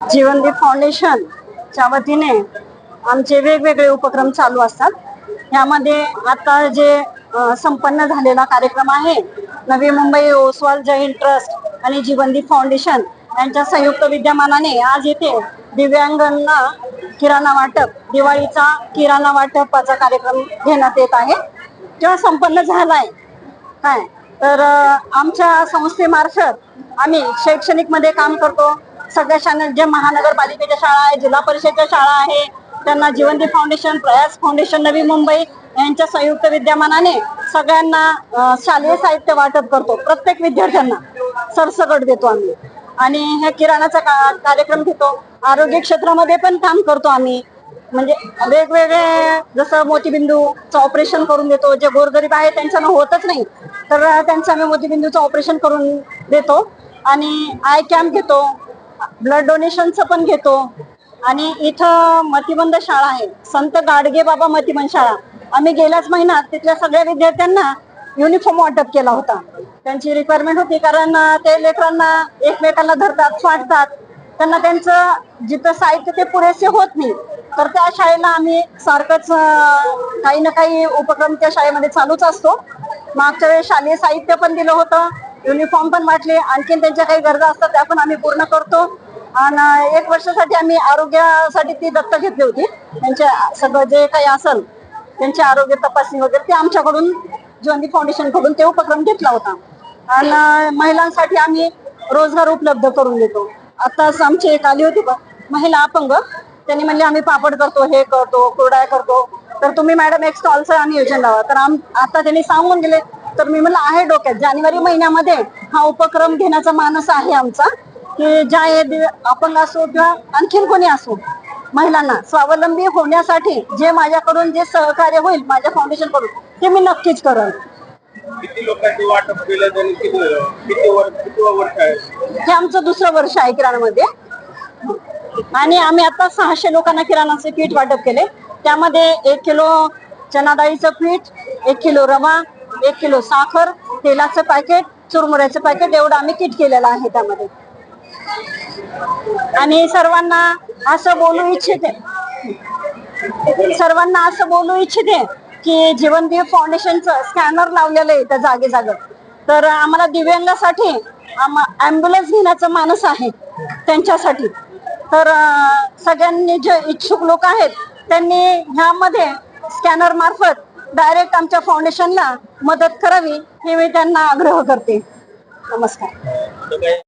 जीवनदीप फाउंडेशनच्या वतीने आमचे वेगवेगळे उपक्रम चालू असतात. यामध्ये आता जे संपन्न झालेला कार्यक्रम आहे नवी मुंबई ओसवाल जैन ट्रस्ट आणि जीवनदीप फाउंडेशन यांच्या संयुक्त विद्यमानाने आज येथे दिव्यांगांना किराणा वाटप दिवाळीचा किराणा वाटपाचा कार्यक्रम घेण्यात येत आहे. तेव्हा संपन्न झालाय. काय? तर आमच्या संस्थेमार्फत आम्ही शैक्षणिकमध्ये काम करतो. सगळ्या शाळा जे महानगरपालिकेच्या शाळा आहे जिल्हा परिषदच्या शाळा आहे त्यांना जीवनदी फाउंडेशन प्रयास फाउंडेशन नवी मुंबई यांच्या संयुक्त विद्यमानाने सगळ्यांना शालेय साहित्य वाटप करतो प्रत्येक विद्यार्थ्यांना सरसकट देतो आम्ही. आणि ह्या किराणाचा का- कार्यक्रम घेतो आरोग्य क्षेत्रामध्ये पण काम करतो आम्ही. म्हणजे वेगवेगळे जसं मोतीबिंदूचं ऑपरेशन करून देतो जे गोरगरीब आहे त्यांच्यानं होतच नाही तर त्यांचं आम्ही मोतीबिंदूचं ऑपरेशन करून देतो. आणि आय कॅम्प घेतो ब्लड डोनेशनचं पण घेतो. आणि इथं मतिबंध शाळा आहे. संत गाडगे बाबा मतिबंध शाळा. आम्ही गेल्याच महिन्यात तिथल्या सगळ्या विद्यार्थ्यांना युनिफॉर्म वाटप केला होता. त्यांची रिक्वायरमेंट होती कारण ते लेकरांना एकमेकांना धरतात फाटतात त्यांना त्यांचं जिथं साहित्य ते पुरेसे होत नाही. तर त्या शाळेला आम्ही सारखंच काही ना काही उपक्रम त्या शाळेमध्ये चालूच असतो. मागच्या वेळेस शालेय साहित्य पण दिलं होतं. युनिफॉर्म पण वाटले. आणखीन त्यांच्या काही गरजा असतात त्या पण आम्ही पूर्ण करतो. आणि एक वर्षासाठी आम्ही आरोग्यासाठी ती दत्तक घेतली होती. त्यांच्या सगळं जे काही असेल त्यांची आरोग्य तपासणी वगैरे ते आमच्याकडून ज्योती फाउंडेशनकडून ते उपक्रम घेतला होता. आणि महिलांसाठी आम्ही रोजगार उपलब्ध करून देतो. आताच आमची एक आली होती महिला अपंग. त्यांनी म्हणले आम्ही पापड करतो हे करतो कुरडाय करतो. तर तुम्ही मॅडम एक स्टॉलचं नियोजन लावा. तर आम आता त्यांनी सांगून गेले तर मी म्हणलं आहे डोक्यात. जानेवारी महिन्यामध्ये हा उपक्रम घेण्याचा मानस आहे आमचा की ज्या अपंग असो किंवा आणखीन कोणी असो महिलांना स्वावलंबी होण्यासाठी जे माझ्याकडून जे सहकार्य होईल माझ्या फाउंडेशनकडून ते मी नक्कीच करेन. हे आमचं दुसरं वर्ष आहे किराणामध्ये. आणि आम्ही आता सहाशे लोकांना किराणाचे पीठ वाटप केले त्यामध्ये एक किलो चना डाळीचं पीठ एक किलो रवा एक किलो साखर तेलाचं पॅकेट चुरमुऱ्याचं पॅकेट एवढं आम्ही किट केलेलं आहे त्यामध्ये. आणि सर्वांना असं बोलू इच्छिते सर्वांना असं बोलू इच्छिते की जीवनदीप फाउंडेशनचं स्कॅनर लावलेलं आहे त्या जागे जागे तर आम्हाला दिव्यांगासाठी ॲम्ब्युलन्स घेण्याचं मानस आहे त्यांच्यासाठी. तर सगळ्यांनी जे इच्छुक लोक आहेत त्यांनी ह्यामध्ये स्कॅनर मार्फत डायरेक्ट आमच्या फाउंडेशनला मदत करावी हे मी त्यांना आग्रह करते. नमस्कार.